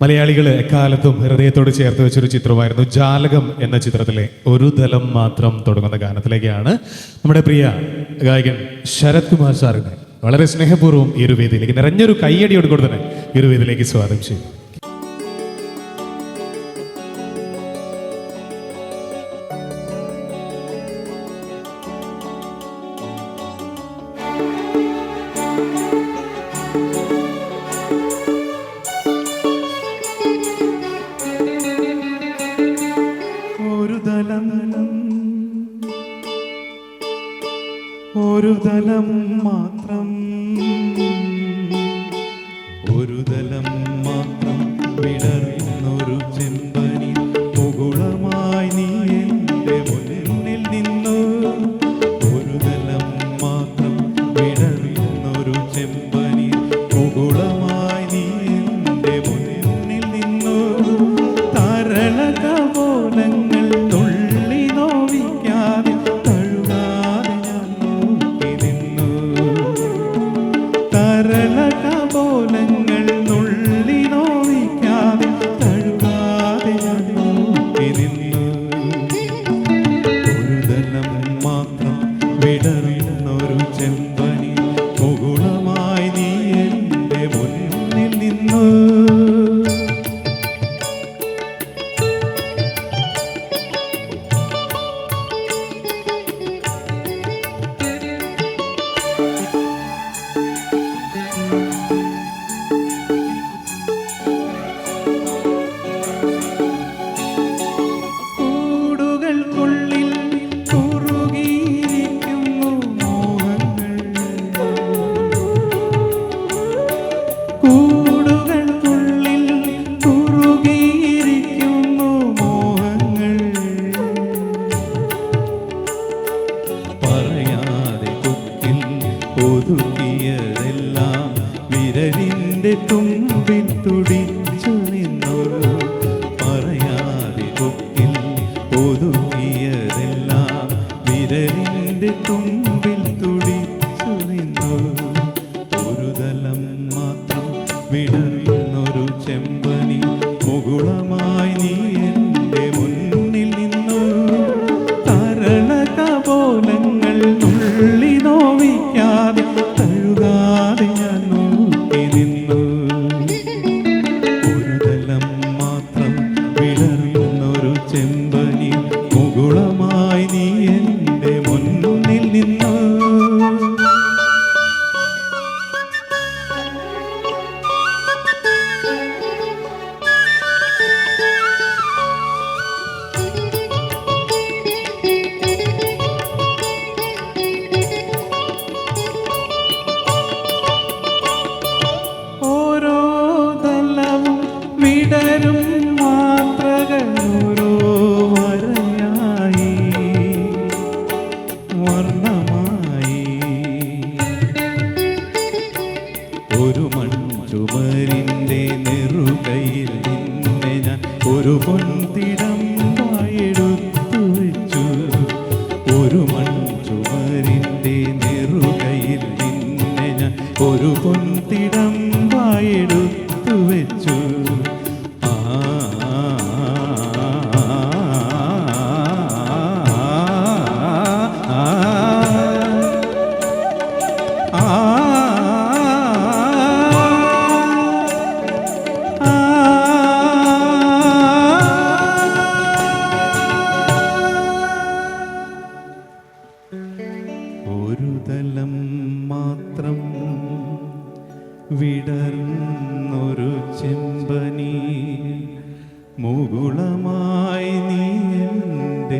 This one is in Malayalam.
മലയാളികൾ എക്കാലത്തും ഹൃദയത്തോട് ചേർത്ത് വെച്ചൊരു ചിത്രമായിരുന്നു ജാലകം എന്ന ചിത്രത്തിലെ ഒരു തലം മാത്രം തുടങ്ങുന്ന ഗാനത്തിലേക്കാണ് നമ്മുടെ പ്രിയ ഗായകൻ ശരത് കുമാർ സാറിനെ വളരെ സ്നേഹപൂർവം ഈ ഒരു വേദിയിലേക്ക് നിറഞ്ഞൊരു കയ്യടിയോട് കൂടെ തന്നെ ഈ ഒരു വേദിയിലേക്ക് സ്വാഗതം ചെയ്യും. ഒരു ഒരു തലം മാത്രം വിടറിയുന്നൊരു ചെമ്പനി മുകുളമായി നീ എന്റെ മുന്നിൽ നിന്നു. വിരലിന്റെ തുമ്പിൽ തുടിച്ചു നിന്നു പറയാതെ കൊക്കിൽ ഒതുക്കിയതെല്ലാം വിരലിന്റെ തുമ്പിൽ മൺചുമരിന്റെ നെറുകയിൽ നിന്നെ ഞാൻ ഒരു പൊൻതിടം വായെടുത്തു വെച്ചു. ഒരു മൺചുമരിന്റെ നെറുകയിൽ നിന്നെ ഞാൻ ഒരു പൊൻതിടം വായെടുത്തു വെച്ചു. വിടർന്നൊരു ചെമ്പനി. മുകുളമായി നീ എന്റെ